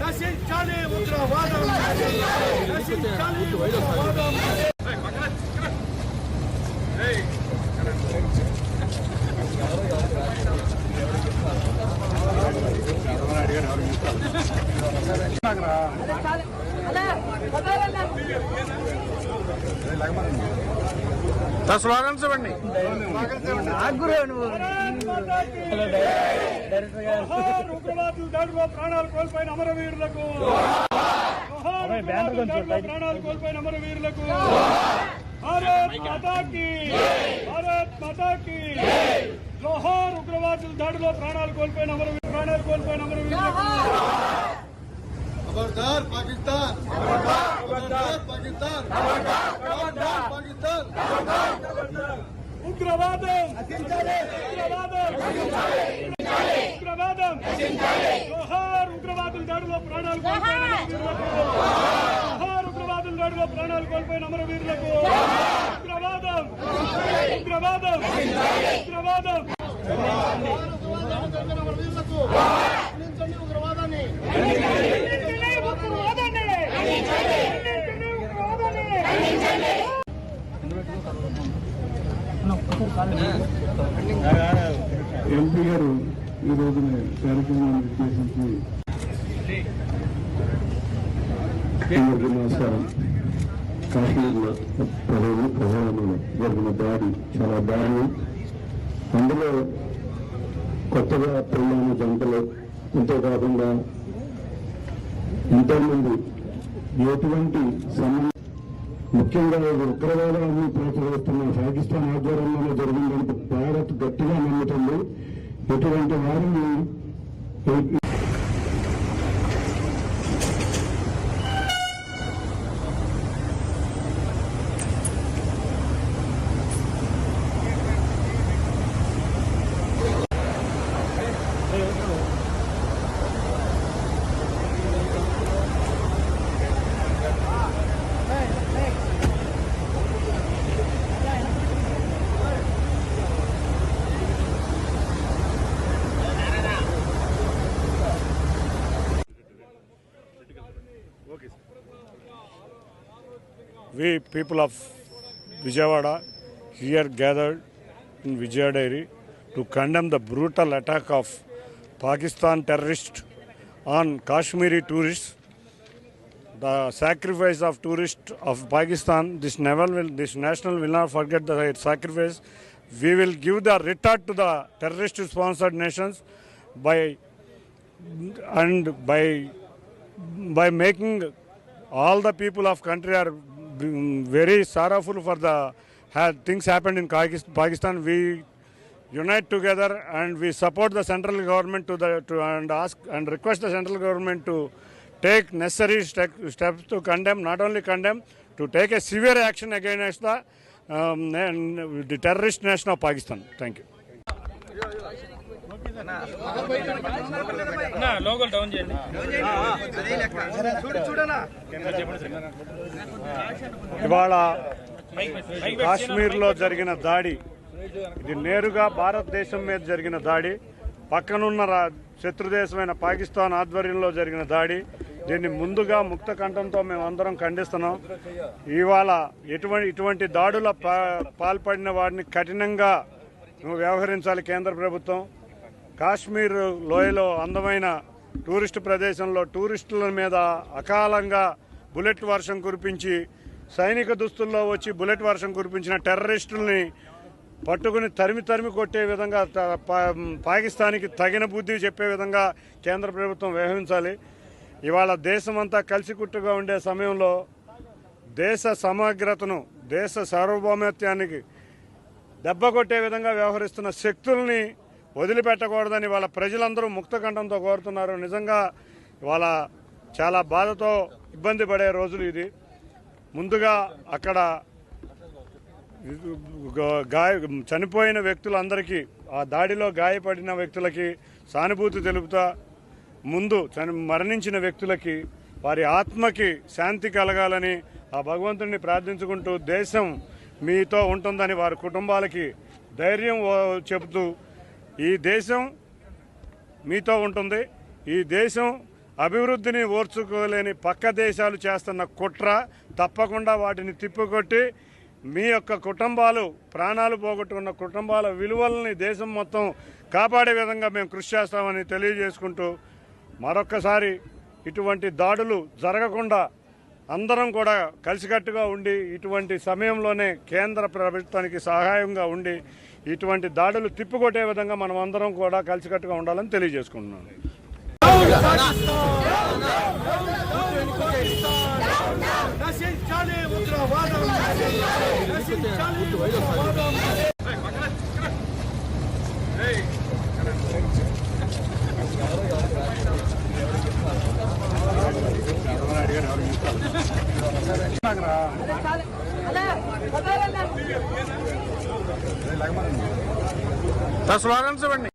నశించాలి ఉగ్రవాదం నశించాలి ఉగ్రవాదం అలా అలా స్లోగన్ చూడండి ప్రాణాలు కోల్పోయిన అమరవీరులకు ప్రాణాలు కోల్పోయిన అమరవీరులకు భారత్ మాతాకి భారత్ మాతాకి లోహార్ ఉగ్రవాదుల దాడిలో ప్రాణాలు కోల్పోయిన అమరవీరు ప్రాణాలు కోల్పోయిన అమరవీరులకు ఖబర్దార్ పాకిస్తాన్ ఖబర్దార్ పాకిస్తాన్ ఖబర్దార్ పాకిస్తాన్ ఉగ్రవాదం! ఉగ్రవాదం! ఉగ్రవాదం జోహార్ ఉగ్రవాదుల దాడిలో ప్రాణాలు కోల్పోయిన అమరవీరులకు జోహార్ ఉగ్రవాదుల దాడిలో ప్రాణాలు కోల్పోయిన అమరవీరులకు ఉగ్రవాదం! ఉగ్రవాదం! ఉగ్రవాదం ఉగ్రవాదాన్ని ఖండించండి ఉగ్రవాదాన్ని ఎంపీ గారు ఈ రోజున కార్యక్రమాన్ని ఉద్దేశించి నమస్కారం. కాశ్మీర్లో ప్రజలు ప్రధానమైన జరిగిన దాడి చాలా దారుణం. అందులో కొత్తగా పెళ్ళైన జంటలు అంతేకాకుండా ఎంతోమంది ఎటువంటి సంబంధం ముఖ్యంగా ఇది ఉగ్రవాదాన్ని ప్రోత్సహిస్తున్న పాకిస్తాన్ ఆధ్వర్యంలో జరిగిందని భారత్ గట్టిగా నమ్ముతుంది. ఇటువంటి వారిని we people of Vijayawada here gathered in Vijaya Dairy to condemn the brutal attack of Pakistan terrorists on Kashmiri tourists. The sacrifice of tourists of Pakistan, this never will, this national will not forget the sacrifice. We will give the retort to the terrorist-sponsored nations by and by by making all the people of country are very sorrowful for the ha- things happened in Pakistan. We unite together and we support the central government to the to and ask and request the central government to take necessary ste- steps to condemn, not only condemn, to take a severe action against the um, and the terrorist nation of Pakistan. Thank you. ఇవాళ కాశ్మీర్లో జరిగిన దాడి. ఇది నేరుగా భారతదేశం మీద జరిగిన దాడి. పక్కనున్న రా శత్రుదేశమైన పాకిస్తాన్ ఆధ్వర్యంలో జరిగిన దాడి. దీన్ని ముందుగా ముక్త కంఠంతో మేము అందరం ఖండిస్తున్నాం. ఇవాళ ఎటువంటి ఇటువంటి దాడుల పాల్పడిన వారిని కఠినంగా వ్యవహరించాలి కేంద్ర ప్రభుత్వం. కాశ్మీర్ లోయలో అందమైన టూరిస్ట్ ప్రదేశంలో టూరిస్టుల మీద అకాలంగా బుల్లెట్ వర్షం కురిపించి సైనిక దుస్తుల్లో వచ్చి బుల్లెట్ వర్షం కురిపించిన టెర్రరిస్టుల్ని పట్టుకుని తరిమి తరిమి కొట్టే విధంగా పా- పాకిస్తాన్కి తగిన బుద్ధి చెప్పే విధంగా కేంద్ర ప్రభుత్వం వ్యవహరించాలి. ఇవాళ దేశమంతా కలిసికుట్టుగా ఉండే సమయంలో దేశ సమగ్రతను దేశ సార్వభౌమత్యానికి దెబ్బ కొట్టే విధంగా వ్యవహరిస్తున్న శక్తుల్ని వదిలిపెట్టకూడదని వాళ్ళ ప్రజలందరూ ముక్తకంఠంతో కోరుతున్నారు. నిజంగా వాళ్ళ చాలా బాధతో ఇబ్బంది పడే రోజులు ఇది. ముందుగా అక్కడ గా- గాయ చనిపోయిన వ్యక్తులందరికీ ఆ దాడిలో గాయపడిన వ్యక్తులకి సానుభూతి తెలుపుతా ముందు చని మరణించిన వ్యక్తులకి వారి ఆత్మకి శాంతి కలగాలని ఆ భగవంతుడిని ప్రార్థించుకుంటూ దేశం మీతో ఉంటుందని వారి కుటుంబాలకి ధైర్యం చెబుతూ ఈ దేశం మీతో ఉంటుంది. ఈ దేశం అభివృద్ధిని ఓర్చుకోలేని పక్క దేశాలు చేస్తున్న కుట్ర తప్పకుండా వాటిని తిప్పికొట్టి మీ యొక్క కుటుంబాలు ప్రాణాలు పోగొట్టుకున్న కుటుంబాల విలువలని దేశం మొత్తం కాపాడే విధంగా మేము కృషి చేస్తామని తెలియజేసుకుంటూ మరొక్కసారి ఇటువంటి దాడులు జరగకుండా అందరం కూడా కలిసికట్టుగా ఉండి ఇటువంటి సమయంలోనే కేంద్ర ప్రభుత్వానికి సహాయంగా ఉండి ఇటువంటి దాడులు తిప్పికొట్టే విధంగా మనం అందరం కూడా కలిసికట్టుగా ఉండాలని తెలియజేసుకుంటున్నాను. నశించాలి ఉగ్రవాదం నశించాలి ఉగ్రవాదం. స్లోగన్స్ ఇవ్వండి